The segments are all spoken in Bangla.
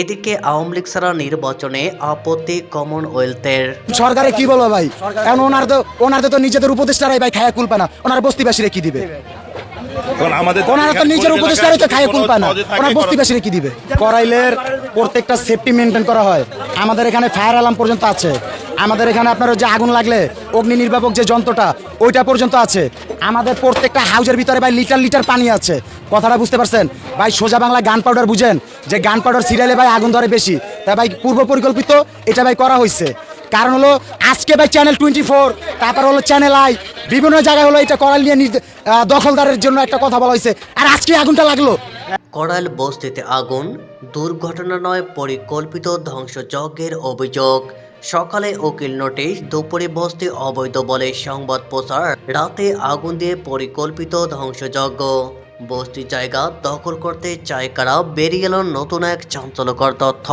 এদিকে আওয়ামী লীগ ছাড়া নির্বাচনে আপত্তি কমনওয়েলথের সরকারে কি বলব ভাই? এখন ওনার তো ওনার তো নিজেদের উপদেষ্টারাই ভাই খায়া কুলপা না ওনার বস্তিবাসীরা কি দিবে? আমাদের ওনারা তো নিজের উপদেষ্টারাই তো খায়া কুলপা না ওনার বস্তিবাসীরা কি দিবে? করাইলের প্রত্যেকটা সেফটি মেনটেন করা হয়। আমাদের এখানে ফায়ার অ্যালার্ম পর্যন্ত আছে। আমাদের এখানে আপনার যে আগুন লাগলে, অগ্নি নির্বাপক যে যন্ত্রটা, ওইটা পর্যন্ত আছে। আমাদের প্রত্যেকটা হাউজের ভিতরে ভাই লিটার লিটার পানি আছে। কথাটা বুঝতে পারছেন? ভাই, সোজা বাংলা গান পাউডার বুঝেন? যে গান পাউডার সিরিয়ালে ভাই আগুন ধরে বেশি। তাই ভাই, পূর্ব পরিকল্পিত এটা ভাই করা হয়েছে কারণ হলো, আজকে ভাই চ্যানেল টোয়েন্টি ফোর তারপর হলো চ্যানেল আই বিভিন্ন জায়গায় হলো এটা করাল নিয়ে দখলদারের জন্য একটা কথা বলা হয়েছে আর আজকে আগুনটা লাগল। কড়াইল বস্তিতে আগুন, দুর্ঘটনা নয়, পরিকল্পিত ধ্বংসযজ্ঞের অভিযোগ। সকালে উকিল নোটিশ, দুপুরে বস্তি অবৈধ বলে সংবাদ প্রচার, রাতে আগুন দিয়ে পরিকল্পিত ধ্বংসযজ্ঞ। বস্তি জায়গা দখল করতে চায় কারা, বেরিয়ে গেল নতুন এক চাঞ্চল্যকর তথ্য।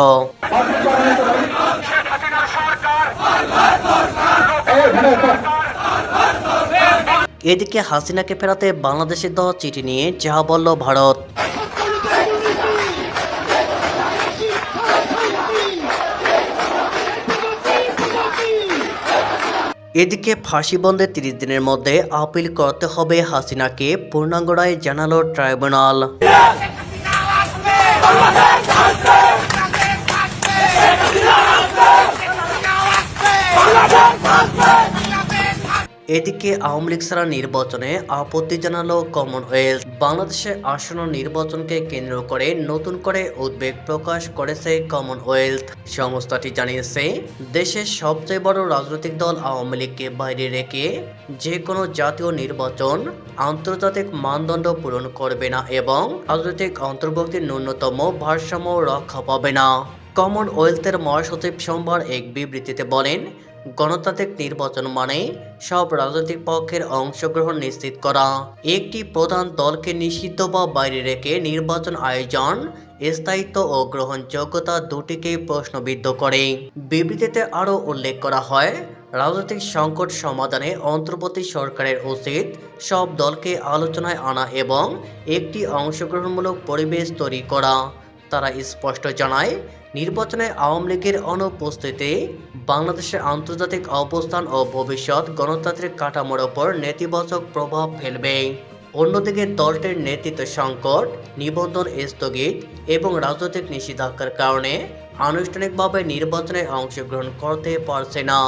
এদিকে হাসিনাকে ফেরাতে বাংলাদেশের দেওয়া চিঠি নিয়ে, যা বলল ভারত। এদিকে ফাঁসি বন্ধে তিরিশ দিনের মধ্যে আপিল করতে হবে হাসিনাকে পূর্ণাঙ্গ রায় জানালো ট্রাইব্যুনাল। এদিকে আওয়ামী লীগ ছাড়া নির্বাচনে আপত্তি জানালো কমনওয়েলথ বাংলাদেশে আসন্ন নির্বাচনকে কেন্দ্র করে নতুন করে উদ্বেগ প্রকাশ করেছে কমনওয়েলথ সংস্থাটি জানিয়েছে, দেশের সবচেয়ে বড় রাজনৈতিক দল আওয়ামী লীগকে বাইরে রেখে যে কোনো জাতীয় নির্বাচন আন্তর্জাতিক মানদণ্ড পূরণ করবে না এবং রাজনৈতিক অন্তর্ভুক্তির ন্যূনতম ভারসাম্য রক্ষা পাবে না। কমনওয়েলথের মহাসচিব সোমবার এক বিবৃতিতে বলেন গণতান্ত্রিক নির্বাচন মানে সব রাজনৈতিক পক্ষের অংশগ্রহণ নিশ্চিত করা। একটি প্রধান দলকে নিষিদ্ধ বা বাইরে রেখে নির্বাচন আয়োজন, স্থায়িত্ব ও গ্রহণযোগ্যতা দুটিকেই প্রশ্নবিদ্ধ করে। বিবৃতিতে আরও উল্লেখ করা হয়, রাজনৈতিক সংকট সমাধানে অন্তর্বর্তী সরকারের উচিত সব দলকে আলোচনায় আনা এবং একটি অংশগ্রহণমূলক পরিবেশ তৈরি করা। তারা স্পষ্ট জানায়, নির্বাচনে আওয়ামী লীগের অনুপস্থিতি বাংলাদেশের আন্তর্জাতিক অবস্থান ও ভবিষ্যৎ গণতান্ত্রিক কাঠামোর ওপর নেতিবাচক প্রভাব ফেলবে। অন্যদিকে দলটির নেতৃত্ব সংকট, নিবন্ধন স্থগিত এবং রাজনৈতিক নিষেধাজ্ঞার কারণে আনুষ্ঠানিকভাবে নির্বাচনে অংশগ্রহণ করতে পারছে না।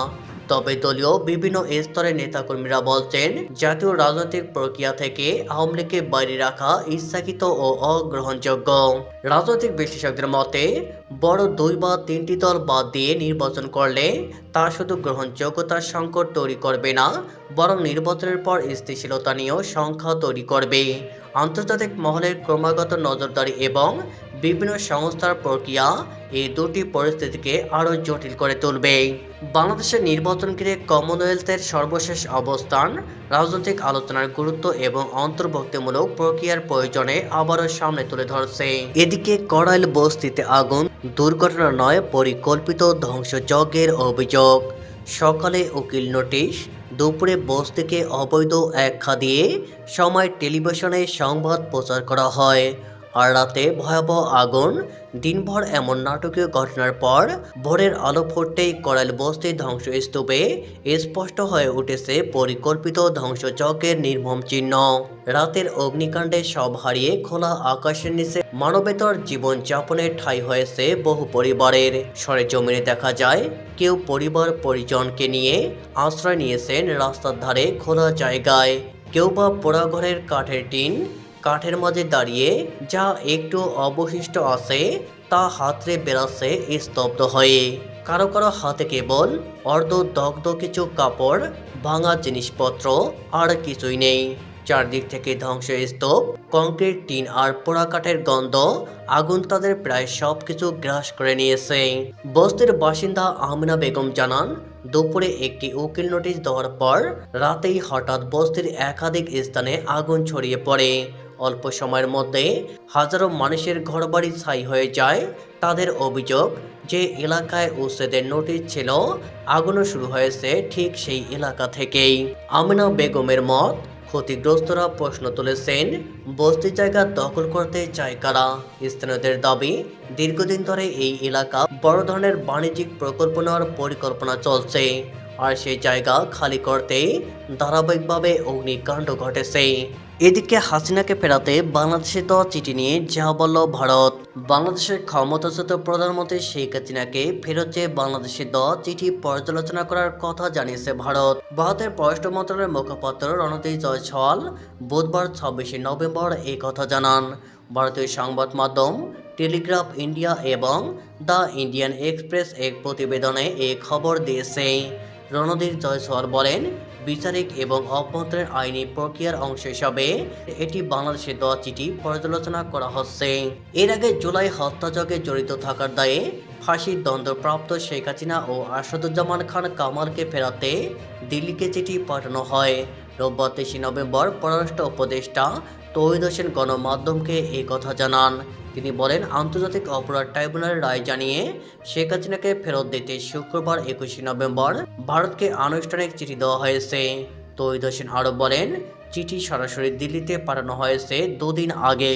তবে দলীয় বিভিন্ন স্তরের নেতাকর্মীরা বলছেন, জাতীয় রাজনৈতিক প্রক্রিয়া থেকে আওয়ামী লীগকে বাইরে রাখা ইচ্ছাকৃত ও অগ্রহণযোগ্য। রাজনৈতিক বিশ্লেষকদের মতে বড় দুই বা তিনটি দল বাদ দিয়ে নির্বাচন করলে তা শুধু গ্রহণযোগ্যতার সংকট তৈরি করবে না, বরং নির্বাচনের পর স্থিতিশীলতা নিয়েও সংখ্যা তৈরি করবে। আন্তর্জাতিক মহলের ক্রমাগত নজরদারি এবং বিভিন্ন সংস্থার প্রক্রিয়া এই দুটি পরিস্থিতিকে আরও জটিল করে তুলবে। বাংলাদেশের নির্বাচন ঘিরে কমনওয়েলথের সর্বশেষ অবস্থান, রাজনৈতিক আলোচনার গুরুত্ব এবং অন্তর্ভুক্তিমূলক প্রক্রিয়ার প্রয়োজনে আবারও সামনে তুলে ধরছে। এদিকে কড়াইল বস্তিতে আগুন দুর্ঘটনা নয় পরিকল্পিত ধ্বংসযজ্ঞের অভিযোগ। সকালে উকিল নোটিশ, দুপুরে বস থেকে অবৈধ একখা দিয়ে সময় টেলিভিশনে সংবাদ প্রচার করা হয়। আর রাতে ভয়াবহ আগুন, দিনভর এমন নাটকীয় ঘটনার পর ভোরের আলো ফুটতেই করাল বস্তি ধ্বংসস্তূপে স্পষ্ট হয়ে উঠেছে পরিকল্পিত ধ্বংসযজ্ঞের নির্মম চিহ্ন। রাতের অগ্নিকাণ্ডে সব হারিয়ে খোলা আকাশের নিচে মানবেতর জীবনযাপনের ঠাঁই হয়েছে বহু পরিবারের। সরেজমিনে দেখা যায়, কেউ পরিবার পরিজনকে নিয়ে আশ্রয় নিয়েছেন রাস্তার ধারে খোলা জায়গায়। কেউ বা পোড়াঘরের কাঠের টিন কাঠের মাঝে দাঁড়িয়ে যা একটু অবশিষ্ট আছে, তা হাতরে বেড়াচ্ছে স্তব্ধ হয়ে। কারও কারও হাতে কেবল অর্ধ দগ্ধ কিছু কাপড়, ভাঙা জিনিসপত্র আর কিছুই নেই। চারদিক থেকে ধ্বংসস্তূপ, কংক্রিট, টিন আর পোড়া কাঠের গন্ধ আগুন তাদের প্রায় সব কিছু গ্রাস করে নিয়েছে। বস্তির বাসিন্দা আমিনা বেগম জানান, দুপুরে একটি উকিল নোটিশ দেওয়ার পর রাতেই হঠাৎ বস্তির একাধিক স্থানে আগুন ছড়িয়ে পড়ে। অল্প সময়ের মধ্যে হাজারো মানুষের ঘরবাড়ি ছাই হয়ে যায়। তাদের অভিযোগ যে এলাকায় উচ্ছেদের নোটিশ ছিল, আগুনও শুরু হয়েছে ঠিক সেই এলাকা থেকেই। আমিনা বেগমের মত, ক্ষতিগ্রস্তরা প্রশ্ন তুলেছেন, বস্তি জায়গা দখল করতে চায় কারা? স্থানীয়দের দাবি, দীর্ঘদিন ধরে এই এলাকা বড় ধরনের বাণিজ্যিক প্রকল্প নেওয়ার পরিকল্পনা চলছে। আর সেই জায়গা খালি করতে ধারাবাহিকভাবে অগ্নিকাণ্ড ঘটেছে। এদিকে হাসিনাকে ফেরাতে বাংলাদেশে দেওয়া চিঠি নিয়ে যা বলল ভারত। বাংলাদেশের ক্ষমতাচ্যুত প্রধানমন্ত্রী শেখ হাসিনাকে ফেরত চেয়ে বাংলাদেশে দেওয়া চিঠি পর্যালোচনা করার কথা জানিয়েছে ভারত। ভারতের পররাষ্ট্র মন্ত্রণালয়ের মুখপাত্র রণদীপ জয়সওয়াল বুধবার ছাব্বিশে নভেম্বর এই কথা জানান। ভারতীয় সংবাদ মাধ্যম টেলিগ্রাফ ইন্ডিয়া এবং দ্য ইন্ডিয়ান এক্সপ্রেস এক প্রতিবেদনে এই খবর দিয়েছে। রণধীর জয়সওয়াল বলেন, বিচারিক এবং অভ্যন্তরীণ আইনি প্রক্রিয়ার অংশ হিসাবে এটি বাংলাদেশের দেওয়া চিঠি পর্যালোচনা করা হচ্ছে। এর আগে জুলাই হত্যাযজ্ঞে জড়িত থাকার দায়ে ফাঁসির দণ্ডপ্রাপ্ত শেখ হাসিনা ও আসাদুজ্জামান খান কামালকে ফেরাতে দিল্লিকে চিঠি পাঠানো হয়। রোববার তেইশে নভেম্বর পররাষ্ট্র উপদেষ্টা তৌহিদ হোসেন গণমাধ্যমকে এই কথা জানান। তিনি বলেন, আন্তর্জাতিক অপরাধ ট্রাইব্যুনাল রায় জানিয়ে শেখ হাসিনাকে ফেরত দিতে শুক্রবার একুশে নভেম্বর ভারতকে আনুষ্ঠানিক চিঠি দেওয়া হয়েছে। তৈদ হোসেন আরও বলেন, চিঠি সরাসরি দিল্লিতে পাঠানো হয়েছে দুদিন আগে।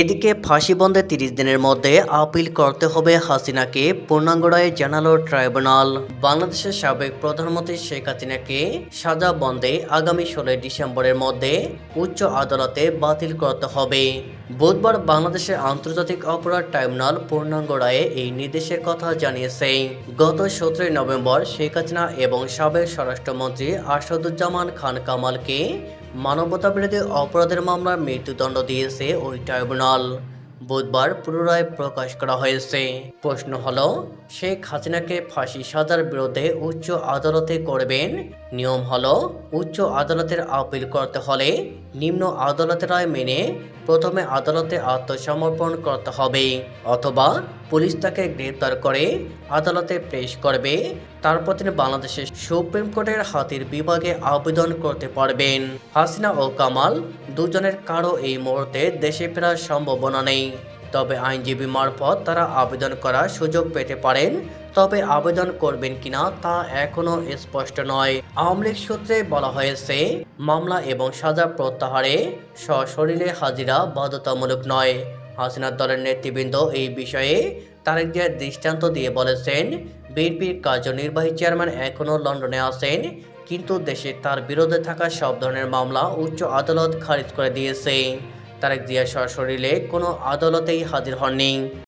এদিকে ফাঁসি বন্ধে তিরিশ দিনের মধ্যে আপিল করতে হবে হাসিনাকে পূর্ণাঙ্গ রায়ে জানালো ট্রাইব্যুনাল। বাংলাদেশের সাবেক প্রধানমন্ত্রী শেখ হাসিনাকে সাজা বন্ধে আগামী ষোলোই ডিসেম্বরের মধ্যে উচ্চ আদালতে বাতিল করতে হবে। বুধবার বাংলাদেশের আন্তর্জাতিক অপরাধ ট্রাইব্যুনাল পূর্ণাঙ্গ রায়ে এই নির্দেশের কথা জানিয়েছে। গত সতেরোই নভেম্বর শেখ হাসিনা এবং সাবেক স্বরাষ্ট্রমন্ত্রী আসাদুজ্জামান খান কামালকে মানবতাবিরোধী অপরাধের মামলার মৃত্যুদণ্ড দিয়েছে ওই ট্রাইব্যুনাল। বুধবার পুনরায় প্রকাশ করা হয়েছে। প্রশ্ন হলো, শেখ হাসিনাকে ফাঁসি সাজার বিরুদ্ধে উচ্চ আদালতে করবেন নিয়ম হলো উচ্চ আদালতের আপিল করতে হলে নিম্ন আদালতের রায় মেনে প্রথমে আদালতে আত্মসমর্পণ করতে হবে অথবা পুলিশ তাকে গ্রেপ্তার করে আদালতে পেশ করবে। তারপর তিনি বাংলাদেশের সুপ্রিম কোর্টের হাতির বিভাগে আবেদন করতে পারবেন। হাসিনা ও কামাল দুজনের কারও এই মুহূর্তে দেশে ফেরার সম্ভাবনা নেই। তবে আইনজীবী মারফত তারা আবেদন করার সুযোগ পেতে পারেন, তবে আবেদন করবেন কিনা তা এখনও স্পষ্ট নয়। আওয়ামী লীগ সূত্রে বলা হয়েছে, মামলা এবং সাজা প্রত্যাহারে সশরীরে হাজিরা বাধ্যতামূলক নয়। হাসিনার দলের নেতৃবৃন্দ এই বিষয়ে তারেক জিয়ার দৃষ্টান্ত দিয়ে বলেছেন, বিএনপির কার্যনির্বাহী চেয়ারম্যান এখনও লন্ডনে আছেন, কিন্তু দেশে তার বিরুদ্ধে থাকা সব ধরনের মামলা উচ্চ আদালত খারিজ করে দিয়েছে। তারেক জিয়া সশরীরে কোনো আদালতেই হাজির হননি।